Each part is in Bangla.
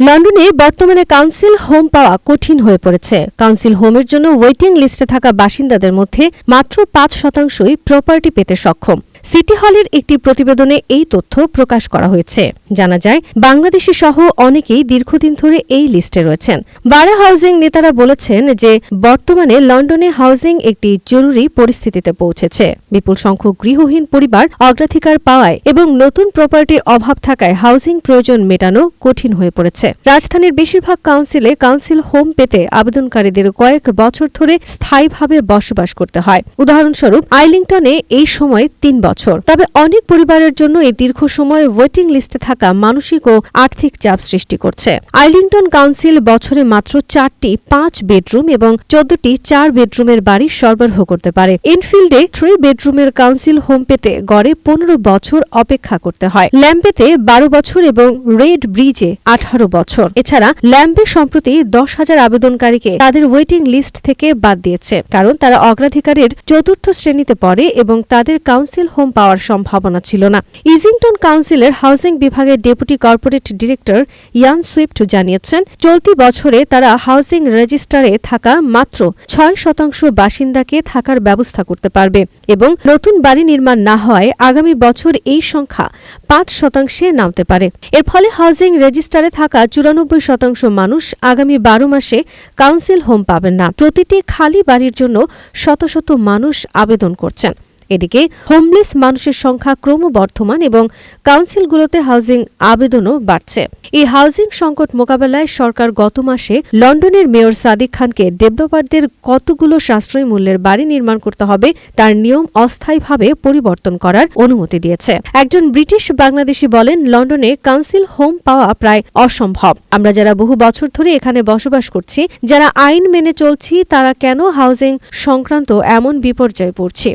লন্ডনে বর্তমানে কাউন্সিল হোম পাওয়া কঠিন হয়ে পড়েছে। কাউন্সিল হোমের জন্য ওয়েটিং লিস্টে থাকা বাসিন্দাদের মধ্যে মাত্র পাঁচ শতাংশই প্রপার্টি পেতে সক্ষম। সিটি হলের একটি প্রতিবেদনে এই তথ্য প্রকাশ করা হয়েছে। জানা যায়, বাংলাদেশি সহ অনেকেই দীর্ঘদিন ধরে এই লিস্টে রয়েছেন। বারা হাউজিং নেতারা বলেছেন যে, বর্তমানে লন্ডনে হাউজিং একটি জরুরি পরিস্থিতিতে পৌঁছেছে। বিপুল সংখ্যক গৃহহীন পরিবার অগ্রাধিকার পাওয়ায় এবং নতুন প্রপার্টির অভাব থাকায় হাউজিং প্রয়োজন মেটানো কঠিন হয়ে পড়েছে। রাজধানীর বেশিরভাগ কাউন্সিলে কাউন্সিল হোম পেতে আবেদনকারীদের কয়েক বছর ধরে স্থায়ীভাবে বসবাস করতে হয়। উদাহরণস্বরূপ, আইলিংটনে এই সময় তিন বছর। তবে অনেক পরিবারের জন্য এই দীর্ঘ সময় ওয়েটিং লিস্টে থাকা মানসিক ও আর্থিক চাপ সৃষ্টি করছে। আইলিংটন কাউন্সিল বছরে মাত্র চারটি পাঁচ বেডরুম এবং চোদ্দটি চার বেডরুমের বাড়ি সরবরাহ করতে পারে। ইনফিল্ডে থ্রি বেডরুমের কাউন্সিল হোম পেতে গড়ে পনেরো বছর অপেক্ষা করতে হয়। ল্যাম্পেতে বারো বছর এবং রেড ব্রিজে আঠারো বছর। এছাড়া ল্যাম্পে সম্প্রতি দশ হাজার আবেদনকারীকে তাদের ওয়েটিং লিস্ট থেকে বাদ দিয়েছে। কারণ তারা অগ্রাধিকারের চতুর্থ শ্রেণীতে পড়ে এবং তাদের কাউন্সিল হোম পাওয়ার সম্ভাবনা ছিল না। ইজিংটন কাউন্সিলের হাউসিং বিভাগের deputy corporate director Ian Swift জানিয়েছেন, চলতি বছরে তারা হাউসিং রেজিস্টারে থাকা মাত্র ছয় শতাংশ বাসিন্দাকে থাকার ব্যবস্থা করতে পারবে এবং নতুন বাড়ি নির্মাণ না হওয়ায় আগামী বছর এই সংখ্যা পাঁচ শতাংশে নামতে পারে। এর ফলে হাউজিং রেজিস্টারে থাকা চুরানব্বই শতাংশ মানুষ আগামী বারো মাসে কাউন্সিল হোম পাবেন না। প্রতিটি খালি বাড়ির জন্য শত শত মানুষ আবেদন করছেন। এদিকে হোমলেস মানুষের সংখ্যা ক্রমবর্ধমান এবং কাউন্সিলগুলোতে হাউজিং আবেদনও বাড়ছে। এই হাউজিং সংকট মোকাবেলায় সরকার গত মাসে লন্ডনের মেয়র সাদিক খানকে ডেভেলপারদের কতগুলো সাশ্রয়ী মূল্যের বাড়ি নির্মাণ করতে হবে তার নিয়ম অস্থায়ীভাবে পরিবর্তন করার অনুমতি দিয়েছে। একজন ব্রিটিশ বাংলাদেশি বলেন, লন্ডনে কাউন্সিল হোম পাওয়া প্রায় অসম্ভব। আমরা যারা বহু বছর ধরে এখানে বসবাস করছি, যারা আইন মেনে চলছি, তারা কেন হাউজিং সংক্রান্ত এমন বিপর্যয়ে পড়ছি?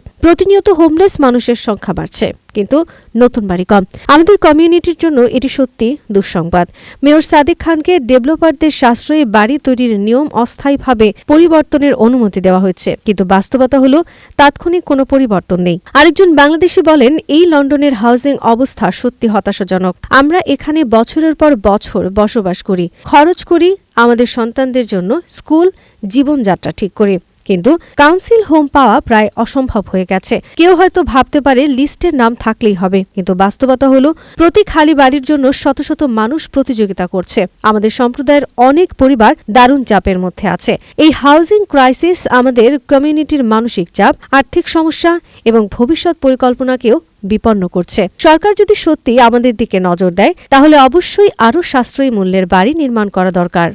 প্রতিনিয়ত হোমলেস মানুষের সংখ্যা বাড়ছে, কিন্তু নতুন বাড়ি কম। আমাদের কমিউনিটির জন্য এটি সত্যি দুঃসংবাদ। মেয়র সাদিক খানকে ডেভেলপারদের সাশ্রয়ী বাড়ি তৈরির নিয়ম অস্থায়ীভাবে পরিবর্তনের অনুমতি দেওয়া হয়েছে, কিন্তু বাস্তবতা হল তাৎক্ষণিক কোনো পরিবর্তন নেই। আরেকজন বাংলাদেশি বলেন, এই লন্ডনের হাউজিং অবস্থা সত্যি হতাশাজনক। আমরা এখানে বছরের পর বছর বসবাস করি। খরচ করি আমাদের সন্তানদের জন্য স্কুল, জীবনযাত্রা ঠিক করি। কিন্তু কাউন্সিল হোম পাওয়া প্রায় অসম্ভব হয়ে গেছে। কেউ হয়তো ভাবতে পারে লিস্টের নাম থাকলেই হবে, কিন্তু বাস্তবতা হলো প্রতি খালি বাড়ির জন্য শত শত মানুষ প্রতিযোগিতা করছে। আমাদের সম্প্রদায়ের অনেক পরিবার দারুণ চাপের মধ্যে আছে। এই হাউজিং ক্রাইসিস আমাদের কমিউনিটির মানসিক চাপ, আর্থিক সমস্যা এবং ভবিষ্যৎ পরিকল্পনাকেও বিপন্ন করছে। সরকার যদি সত্যি আমাদের দিকে নজর দেয়, তাহলে অবশ্যই আরও সাশ্রয়ী মূল্যের বাড়ি নির্মাণ করা দরকার।